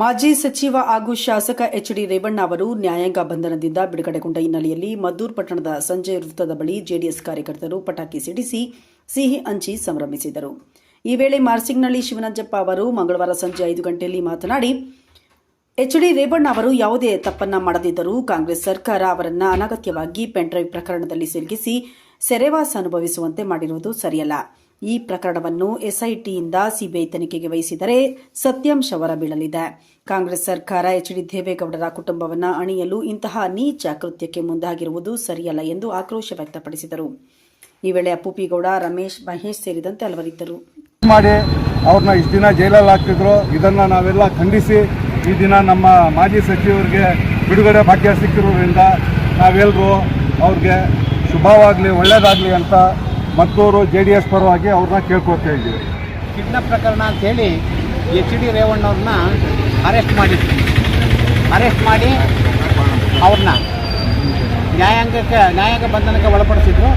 ಮಾಜಿ ಸಚಿವ ಹಾಗೂ ಶಾಸಕ ಎಚ್ ಡಿ ರೇವಣ್ಣ ಅವರು ನ್ಯಾಯಾಂಗ ಬಂಧನದಿಂದ ಬಿಡುಗಡೆಗೊಂಡ ಹಿನ್ನೆಲೆಯಲ್ಲಿ ಮದ್ದೂರ್ ಪಟ್ಟಣದ ಸಂಜಯ್ ವೃತ್ತದ ಬಳಿ ಜೆಡಿಎಸ್ ಕಾರ್ಯಕರ್ತರು ಪಟಾಕಿ ಸಿಡಿಸಿ ಸಿಹಿ ಹಂಚಿ ಸಂಭ್ರಮಿಸಿದರು. ಈ ವೇಳೆ ಮಾರ್ಸಿಂಗ್ನಳ್ಳಿ ಶಿವನಂಜಪ್ಪ ಅವರು ಮಂಗಳವಾರ ಸಂಜೆ ಐದು ಗಂಟೆಯಲ್ಲಿ ಮಾತನಾಡಿ, ಎಚ್ ಡಿ ರೇವಣ್ಣ ಅವರು ಯಾವುದೇ ತಪ್ಪನ್ನ ಮಾಡದಿದ್ದರೂ ಕಾಂಗ್ರೆಸ್ ಸರ್ಕಾರ ಅವರನ್ನ ಅನಗತ್ಯವಾಗಿ ಪೆನ್ಡ್ರೈವ್ ಪ್ರಕರಣದಲ್ಲಿ ಸಿಲುಕಿಸಿ ಸೆರೆವಾಸ ಅನುಭವಿಸುವಂತೆ ಮಾಡಿರುವುದು ಸರಿಯಲ್ಲ. ಈ ಪ್ರಕರಣವನ್ನು ಎಸ್ಐಟಿಯಿಂದ ಸಿಬಿಐ ತನಿಖೆಗೆ ವಹಿಸಿದರೆ ಸತ್ಯಾಂಶ ಹೊರಬೀಳಲಿದೆ ಕಾಂಗ್ರೆಸ್ ಸರ್ಕಾರ ಎಚ್ ಡಿ ದೇವೇಗೌಡರ ಕುಟುಂಬವನ್ನು ಅಣಿಯಲು ಇಂತಹ ನೀಚ ಕೃತ್ಯಕ್ಕೆ ಮುಂದಾಗಿರುವುದು ಸರಿಯಲ್ಲ ಎಂದು ಆಕ್ರೋಶ ವ್ಯಕ್ತಪಡಿಸಿದರು. ಈ ವೇಳೆ ಅಪ್ಪುಪಿಗೌಡ, ರಮೇಶ್, ಮಹೇಶ್ ಸೇರಿದಂತೆ ಹಲವರಿದ್ದರು. ಮಾಡಿ ಅವ್ರನ್ನ ಇಷ್ಟು ದಿನ ಜೈಲಲ್ಲಿ ಹಾಕ್ತಿದ್ರು. ಇದನ್ನು ನಾವೆಲ್ಲ ಖಂಡಿಸಿ ಈ ದಿನ ನಮ್ಮ ಮಾಜಿ ಸಚಿವರಿಗೆ ಬಿಡುಗಡೆ ಭಾಗ್ಯ ಸಿಕ್ಕಿರೋದ್ರಿಂದ ನಾವೆಲ್ಲರೂ ಅವ್ರಿಗೆ ಶುಭವಾಗಲಿ ಒಳ್ಳೆಯದಾಗಲಿ ಅಂತ ಮತ್ತೂರು ಜೆ ಡಿ ಎಸ್ ಪರವಾಗಿ ಅವ್ರನ್ನ ಕೇಳ್ಕೊತಾ ಇದ್ದೀವಿ. ಕಿಡ್ನಾಪ್ ಪ್ರಕರಣ ಅಂತೇಳಿ ಎಚ್ ಡಿ ರೇವಣ್ಣವ್ರನ್ನ ಅರೆಸ್ಟ್ ಮಾಡಿದ್ವಿ ಅರೆಸ್ಟ್ ಮಾಡಿ ಅವ್ರನ್ನ ನ್ಯಾಯಾಂಗಕ್ಕೆ, ನ್ಯಾಯಾಂಗ ಬಂಧನಕ್ಕೆ ಒಳಪಡಿಸಿದ್ರು.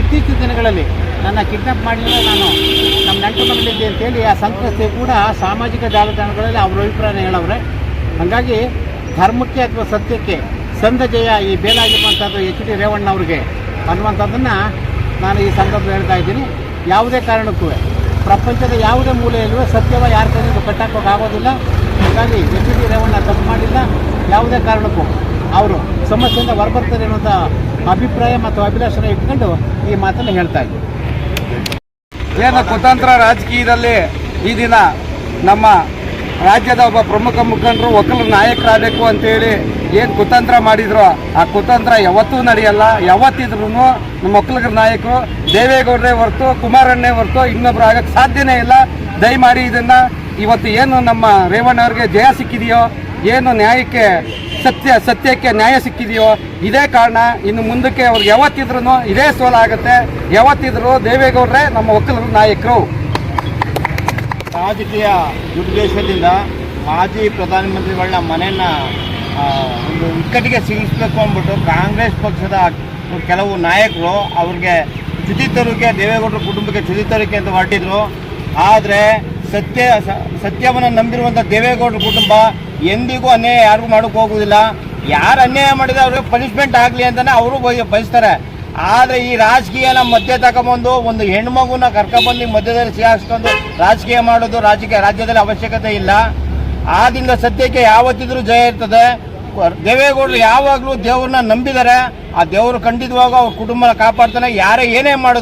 ಇತ್ತೀಚಿನ ದಿನಗಳಲ್ಲಿ ನನ್ನ ಕಿಡ್ನಾಪ್ ಮಾಡಿದ್ರೆ ನಾನು ನಮ್ಮ ನೆಂಟು ಮನೆಯಲ್ಲಿದ್ದೆ ಅಂತೇಳಿ ಆ ಸಂತ್ರಸ್ತೆ ಕೂಡ ಸಾಮಾಜಿಕ ಜಾಲತಾಣಗಳಲ್ಲಿ ಅವ್ರ ಅಭಿಪ್ರಾಯ ಹೇಳವ್ರೆ. ಹಾಗಾಗಿ ಧರ್ಮಕ್ಕೆ ಅಥವಾ ಸತ್ಯಕ್ಕೆ ಸಂದ ಜಯ ಈ ಬೇಲಾಗಿರುವಂಥದ್ದು ಎಚ್ ಡಿ ರೇವಣ್ಣ ಅವ್ರಿಗೆ ಅನ್ನುವಂಥದ್ದನ್ನು ನಾನು ಈ ಸಂದರ್ಭ ಹೇಳ್ತಾ ಇದ್ದೀನಿ, ಯಾವುದೇ ಕಾರಣಕ್ಕೂ ಪ್ರಪಂಚದ ಯಾವುದೇ ಮೂಲೆಯಲ್ಲೂ ಸತ್ಯವ ಯಾರ ಕೈಯಿಂದ ಕಟ್ಟಾಕೋಕ್ಕಾಗೋದಿಲ್ಲ ಹಾಗಾಗಿ ಎಚ್ ಡಿ ರೇವಣ್ಣ ತಪ್ಪು ಮಾಡಿಲ್ಲ. ಯಾವುದೇ ಕಾರಣಕ್ಕೂ ಅವರು ಸಮಸ್ಯೆಯಿಂದ ಹೊರಬರ್ತಾರೆ ಅನ್ನುವಂಥ ಅಭಿಪ್ರಾಯ ಮತ್ತು ಅಭಿಲಾಷನ ಇಟ್ಕೊಂಡು ಈ ಮಾತನ್ನು ಹೇಳ್ತಾ ಇದ್ದೀನಿ ಏನು ಕುತಂತ್ರ ರಾಜಕೀಯದಲ್ಲಿ ಈ ದಿನ ನಮ್ಮ ರಾಜ್ಯದ ಒಬ್ಬ ಪ್ರಮುಖ ಮುಖಂಡರು ಒಕ್ಕಲು ನಾಯಕರಾಗಬೇಕು ಅಂತೇಳಿ ಏನು ಕುತಂತ್ರ ಮಾಡಿದ್ರು? ಆ ಕುತಂತ್ರ ಯಾವತ್ತೂ ನಡೆಯಲ್ಲ. ಯಾವತ್ತಿದ್ರು ನಮ್ಮ ಒಕ್ಕಲಿಗರ ನಾಯಕರು ದೇವೇಗೌಡರೇ ಹೊರತು, ಕುಮಾರಣ್ಣೇ ಹೊರತು ಇನ್ನೊಬ್ರು ಆಗಕ್ಕೆ ಸಾಧ್ಯನೇ ಇಲ್ಲ. ದಯಮಾಡಿ ಇದನ್ನು ಇವತ್ತು ಏನು ನಮ್ಮ ರೇವಣ್ಣ ಅವ್ರಿಗೆ ಜಯ ಸಿಕ್ಕಿದೆಯೋ, ಏನು ನ್ಯಾಯಕ್ಕೆ ಸತ್ಯ, ಸತ್ಯಕ್ಕೆ ನ್ಯಾಯ ಸಿಕ್ಕಿದೆಯೋ, ಇದೇ ಕಾರಣ ಇನ್ನು ಮುಂದಕ್ಕೆ ಅವ್ರಿಗೆ ಯಾವತ್ತಿದ್ರು ಇದೇ ಸೋಲಾಗುತ್ತೆ. ಯಾವತ್ತಿದ್ರು ದೇವೇಗೌಡರೇ ನಮ್ಮ ಒಕ್ಕಲಿಗರ ನಾಯಕರು. ರಾಜಕೀಯ ದುರುದ್ದೇಶದಿಂದ ಮಾಜಿ ಪ್ರಧಾನಮಂತ್ರಿಗಳನ್ನ ಮನೆಯನ್ನ ಒಂದು ಇಕ್ಕಟ್ಟಿಗೆ ಸಿಗಿಸ್ಬೇಕು ಅಂದ್ಬಿಟ್ಟು ಕಾಂಗ್ರೆಸ್ ಪಕ್ಷದ ಕೆಲವು ನಾಯಕರು ಅವ್ರಿಗೆ ಚ್ಯುತಿ ತರೋಕೆ ದೇವೇಗೌಡರ ಕುಟುಂಬಕ್ಕೆ ಚ್ಯುತಿ ತರೋಕೆ ಅಂತ ಹೊರಟಿದ್ರು. ಆದರೆ ಸತ್ಯ ಸತ್ಯವನ್ನು ನಂಬಿರುವಂಥ ದೇವೇಗೌಡರ ಕುಟುಂಬ ಎಂದಿಗೂ ಅನ್ಯಾಯ ಯಾರಿಗೂ ಮಾಡೋಕೆ ಹೋಗುವುದಿಲ್ಲ. ಯಾರು ಅನ್ಯಾಯ ಮಾಡಿದ್ರೆ ಅವ್ರಿಗೆ ಪನಿಷ್ಮೆಂಟ್ ಆಗಲಿ ಅಂತಲೇ ಅವರು ಬಯ- ಬಯಸ್ತಾರೆ. ಆದರೆ ಈ ರಾಜಕೀಯನ ಮಧ್ಯೆ ತಗೊಂಬಂದು ಒಂದು ಹೆಣ್ಮಗುನ ಕರ್ಕೊಂಡ್ಬಂದು ಮಧ್ಯದಲ್ಲಿ ಸಿಗಾಕ್ಸ್ಕೊಂಡು ರಾಜಕೀಯ ಮಾಡೋದು ರಾಜಕೀಯ ರಾಜ್ಯದಲ್ಲಿ ಅವಶ್ಯಕತೆ ಇಲ್ಲ. ಆದಿಂದ ಸತ್ಯಕ್ಕೆ ಯಾವತ್ತಿದ್ರೂ ಜಯ ಇರ್ತದೆ. ದೇವೇಗೌಡರು ಯಾವಾಗಲೂ ದೇವ್ರನ್ನ ನಂಬಿದರೆ. ಆ ದೇವರು ಖಂಡಿತವಾಗ ಅವ್ರ ಕುಟುಂಬನ ಕಾಪಾಡ್ತಾನೆ. ಯಾರೇ ಏನೇ ಮಾಡಿದ್ರು